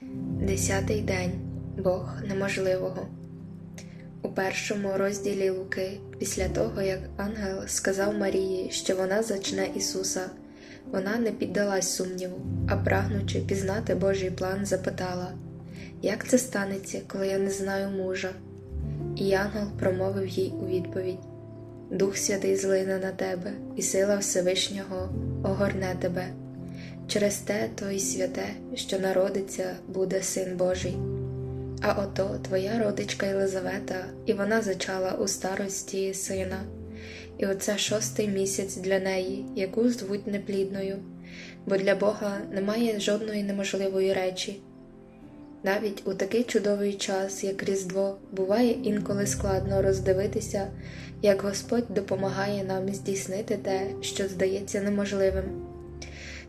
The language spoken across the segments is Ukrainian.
Десятий день Бог неможливого. У першому розділі Луки, після того, як ангел сказав Марії, що вона зачне Ісуса, вона не піддалась сумніву, а прагнучи пізнати Божий план, запитала, як це станеться, коли я не знаю мужа? І ангел промовив їй у відповідь: Дух Святий злине на тебе, і сила Всевишнього огорне тебе. Через те то й святе, що народиться, буде син Божий. А ото твоя родичка Єлизавета, і вона зачала у старості сина, і оце шостий місяць для неї, яку звуть неплідною, бо для Бога немає жодної неможливої речі. Навіть у такий чудовий час, як Різдво, буває інколи складно роздивитися, як Господь допомагає нам здійснити те, що здається неможливим.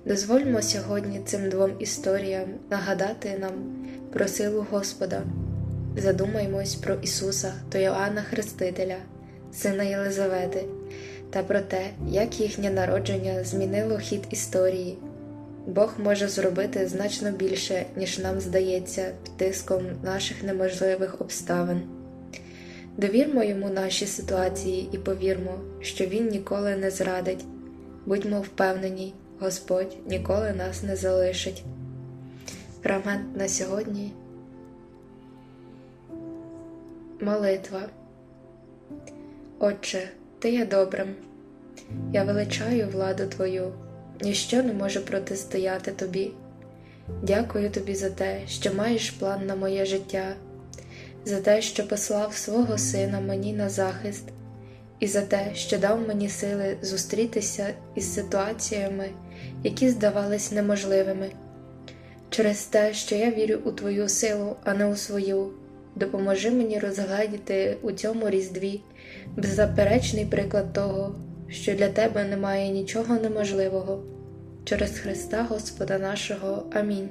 Дозвольмо сьогодні цим двом історіям нагадати нам про силу Господа. Задумаймось про Ісуса та Йоанна Хрестителя, сина Єлизавети, та про те, як їхнє народження змінило хід історії. Бог може зробити значно більше, ніж нам здається, під тиском наших неможливих обставин. Довірмо йому наші ситуації і повірмо, що Він ніколи не зрадить. Будьмо впевнені, Господь ніколи нас не залишить. Фрагмент на сьогодні. Молитва. Отче, Ти є добрим. Я величаю владу Твою, ніщо не може протистояти Тобі. Дякую Тобі за те, що маєш план на моє життя, за те, що послав свого Сина мені на захист, і за те, що дав мені сили зустрітися із ситуаціями, які здавались неможливими. Через те, що я вірю у Твою силу, а не у свою, допоможи мені розгледіти у цьому різдві беззаперечний приклад того, що для Тебе немає нічого неможливого. Через Христа Господа нашого. Амінь.